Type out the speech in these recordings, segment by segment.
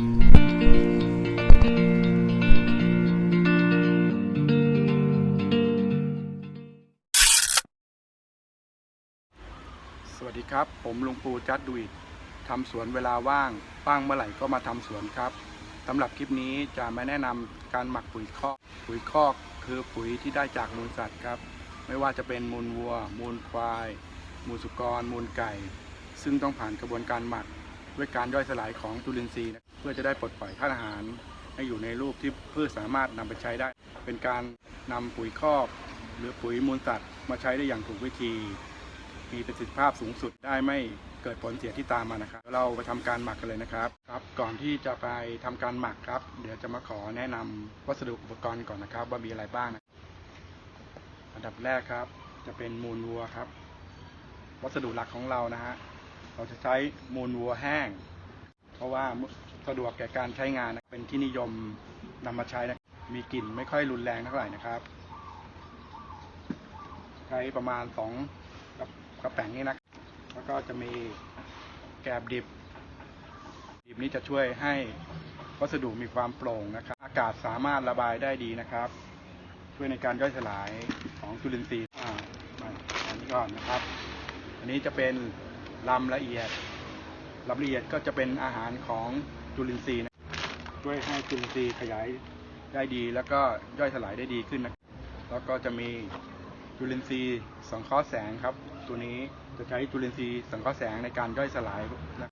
สวัสดีครับ ผมลุงปูจัดดุยทำสวนเวลาว่างว่างเมื่อไหร่ก็มาทำสวนครับสำหรับคลิปนี้จะมาแนะนำการหมักปุ๋ยคอก ปุ๋ยคอกคือปุ๋ยที่ได้จากมูลสัตว์ครับ ไม่ว่าจะเป็นมูลวัว มูลควาย มูลสุกร มูลไก่ ซึ่งต้องผ่านกระบวนการหมัก ด้วยการย่อยสลายของจุลินทรีย์เพื่อจะได้ปลดปล่อยธาตุอาหาร ให้อยู่ในรูปที่พืชสามารถนำไปใช้ได้ เป็นการนำปุ๋ยคอกหรือปุ๋ยมูลสัตว์มาใช้ได้อย่างถูกวิธี มีประสิทธิภาพสูงสุดได้ไม่เกิดผลเสียที่ตามมานะครับ เราไปทำการหมักกันเลยนะครับครับ ก่อนที่จะไปทำการหมักครับ เดี๋ยวจะมาขอแนะนำวัสดุอุปกรณ์ก่อนนะครับ ว่ามีอะไรบ้างนะอันดับแรกครับ จะเป็นมูลวัวครับ วัสดุหลักของเรานะฮะ เราจะใช้มูลวัวแห้ง เพราะว่าสะดวกแก่การใช้งานนะเป็นที่นิยมนำมาใช้นะมีกลิ่นไม่ค่อยรุนแรงเท่าไหร่นะครับ ใช้ประมาณสองกระกระแป้งนี่นะแล้วก็จะมีแกบดิบ ดิบนี้จะช่วยให้วัสดุมีความโปร่งนะครับ อากาศสามารถระบายได้ดีนะครับ ช่วยในการย่อยสลายของจุลินทรีย์อ่ามาอันนี้ก่อนนะครับ อันนี้จะเป็น ลำละเอียดลำละเอียดก็จะเป็นอาหารของจุลินทรีย์นะช่วยให้จุลินทรีย์ขยายได้ดี แล้วก็ย่อยสลายได้ดีขึ้นนะแล้วก็จะมีจุลินทรีย์สังเคราะห์แสงครับ ตัวนี้จะใช้จุลินทรีย์สังเคราะห์แสงในการย่อยสลาย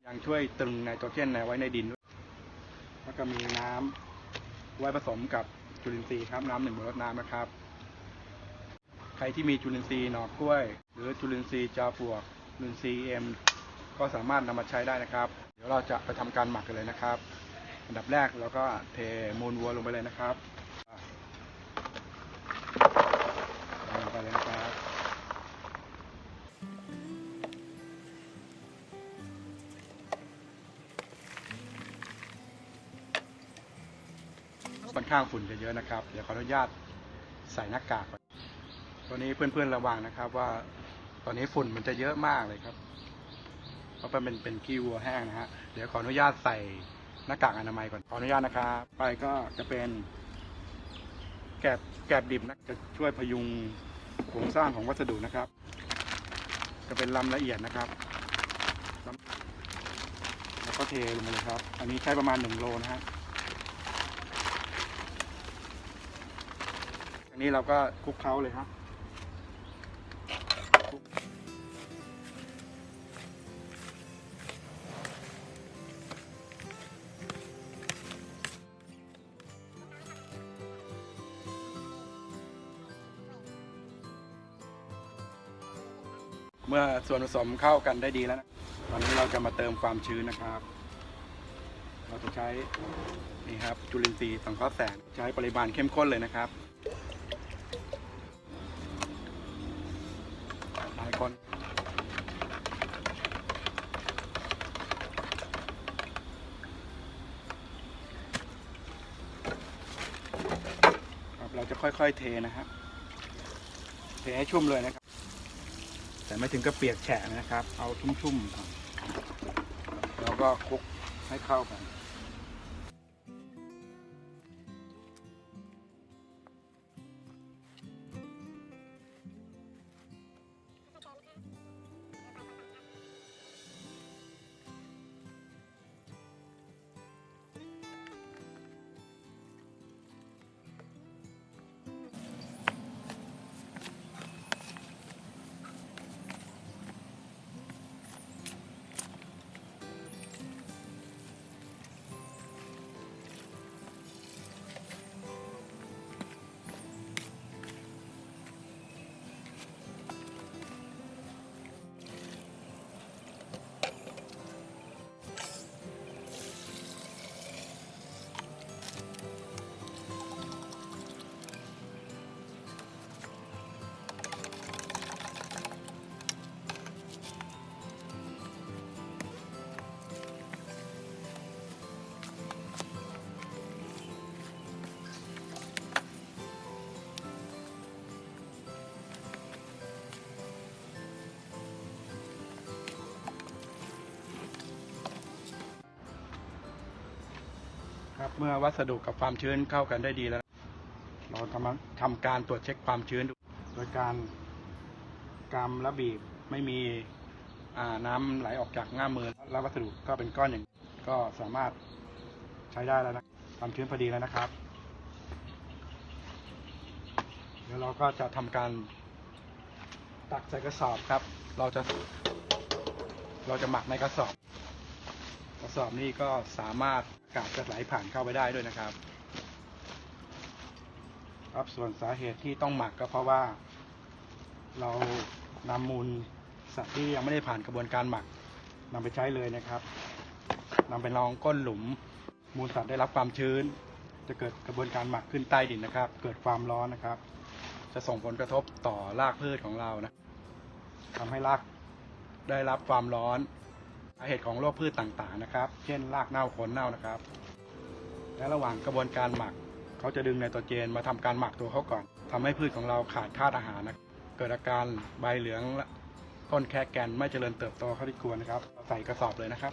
ยังช่วยตรึงไนโตรเจนไว้ในดินด้วยแล้วก็มีน้ำไว้ผสมกับจุลินทรีย์ครับน้ำหนึ่งมลน้ำนะครับ ใครที่มีจุลินทรีย์หนอกล้วย หรือจุลินทรีย์จาปลวก จุลินทรีเอ็มก็สามารถนำมาใช้ได้นะครับ เดี๋ยวเราจะไปทำการหมักกันเลยนะครับ อันดับแรกเราก็เทมูลวัวลงไปเลยนะครับลงไปเลยนะครับค่อนข้างฝุ่นจะเยอะนะครับ เดี๋ยวขออนุญาตใส่หน้ากากก่อนตัวนี้เพื่อนๆระวังนะครับว่า อนนี้ฝุ่นมันจะเยอะมากเลยครับ เพราะมันเป็นเป็นขี้วัวแห้งนะฮะ เดี๋ยวขออนุญาตใส่หน้ากากอนามัยก่อน ขออนุญาตนะครับ ไปก็จะเป็นแกบแกบดิบนะ จะช่วยพยุงโครงสร้างของวัสดุนะครับ จะเป็นลำละเอียดนะครับ แล้วก็เทลงไปเลยครับ อันนี้ใช้ประมาณหนึ่งโลนะฮะอันนี้เราก็คลุกเคล้าเลยครับ เมื่อส่วนผสมเข้ากันได้ดีแล้วนะตอนนี้เราจะมาเติมความชื้นนะครับ เราจะใช้นี่ครับจุลินทรีย์สังเคราะห์แสงใช้ปริมาณเข้มข้นเลยนะครับหลายคนครับเราจะค่อยๆเทนะครับเทให้ชุ่มเลยนะครับ แต่ไม่ถึงกับเปียกแฉะนะครับ เอาชุ่มๆก่อนแล้วก็คลุกให้เข้ากัน ครับเมื่อวัสดุกับความชื้นเข้ากันได้ดีแล้ว เราทำทำการตรวจเช็คความชื้นดูโดยการกำและบีบไม่มีน้ำไหลออกจากง่ามมือ แล้ววัสดุก็เป็นก้อนอย่างก็สามารถใช้ได้แล้วนะความชื้นพอดีแล้วนะครับเดี๋ยวเราก็จะทำการตักใส่กระสอบครับ เราจะเราจะหมักในกระสอบ กระสอบนี้ก็สามารถ กาศจะไหลผ่านเข้าไปได้ด้วยนะครับ ครับส่วนสาเหตุที่ต้องหมักก็เพราะว่า เรานำมูลสัตว์ที่ยังไม่ได้ผ่านกระบวนการหมักนำไปใช้เลยนะครับนำไปรองก้นหลุม มูลสัตว์ได้รับความชื้น จะเกิดกระบวนการหมักขึ้นใต้ดินนะครับ เกิดความร้อนนะครับ จะส่งผลกระทบต่อรากพืชของเรานะทำให้รากได้รับความร้อนสาเหตุของโรคพืชต่างๆนะครับ เช่นรากเน่าโคนเน่านะครับ และระหว่างกระบวนการหมัก เขาจะดึงไนโตรเจนมาทำการหมักตัวเขาก่อนทำให้พืชของเราขาดธาตุอาหารนะเกิดอาการใบเหลืองและต้นแคแกนไม่เจริญเติบโตเขาที่ควรนะครับ ใส่กระสอบเลยนะครับ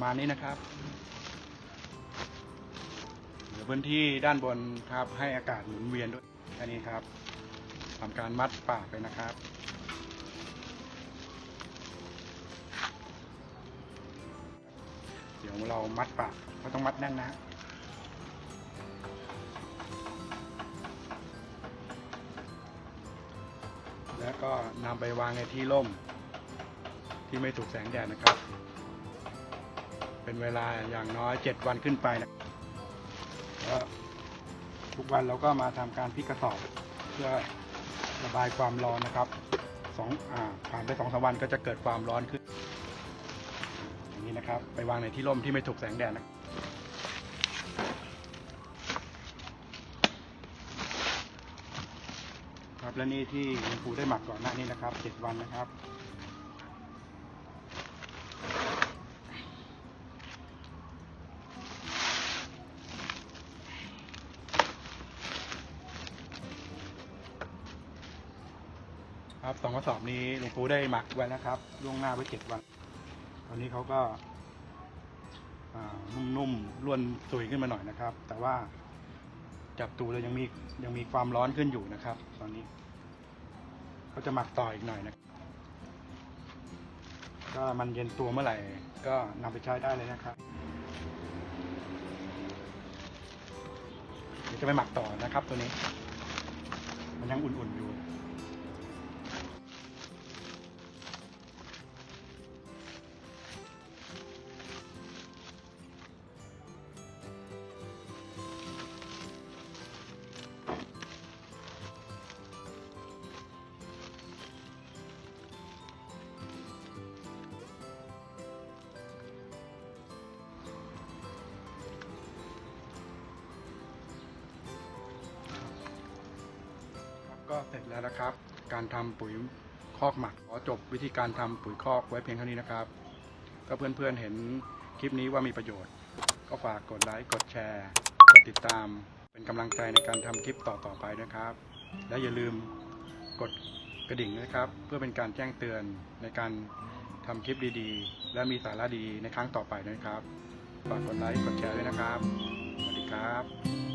ประมาณนี้นะครับเหลือพื้นที่ด้านบนครับให้อากาศหมุนเวียนด้วยแค่นี้ครับทำการมัดปากเลยนะครับเดี๋ยวเรามัดปากก็ต้องมัดแน่นนะแล้วก็นำไปวางในที่ร่ม ที่ไม่ถูกแสงแดดนะครับ เป็นเวลาอย่างน้อย7วันขึ้นไปนะทุกวันเราก็มาทำการพลิกกระสอบ เพื่อระบายความร้อนนะครับสองอผ่านไปสองสาวันก็จะเกิดความร้อนขึ้น อย่างนี้นะครับ ไปวางในที่ร่มที่ไม่ถูกแสงแดดนะครับและนี่ที่หลวงปู่ได้หมักก่อนหน้านี้นะครับเจ็ดวันนะครับ ครับสองกระสอบนี้หลวงปู่ได้หมักไว้นะครับล่วงหน้าไว้เจ็ดวันตอนนี้เขาก็นุ่มๆร่วนสุยขึ้นมาหน่อยนะครับ แต่ว่าจับตูแล้วยังมียังมีความร้อนขึ้นอยู่นะครับ ตอนนี้เขาจะหมักต่ออีกหน่อยนะก็มันเย็นตัวเมื่อไหร่ ก็นำไปใช้ได้เลยนะครับเดี๋ยวจะไปหมักต่อนะครับ ตัวนี้ มันยังอุ่นๆอยู่ เสร็จแล้วนะครับ การทำปุ๋ยคอกหมัก ขอจบวิธีการทำปุ๋ยคอกไว้เพียงเท่านี้นะครับก็เพื่อนๆเห็นคลิปนี้ว่ามีประโยชน์ ก็ฝากกดไลค์ กดแชร์ กดติดตาม เป็นกำลังใจในการทำคลิปต่อๆไปนะครับ และอย่าลืมกดกระดิ่งนะครับ เพื่อเป็นการแจ้งเตือนในการทำคลิปดีๆ และมีสาระดีในครั้งต่อไปนะครับ ฝากกดไลค์ กดแชร์ด้วยนะครับ สวัสดีครับ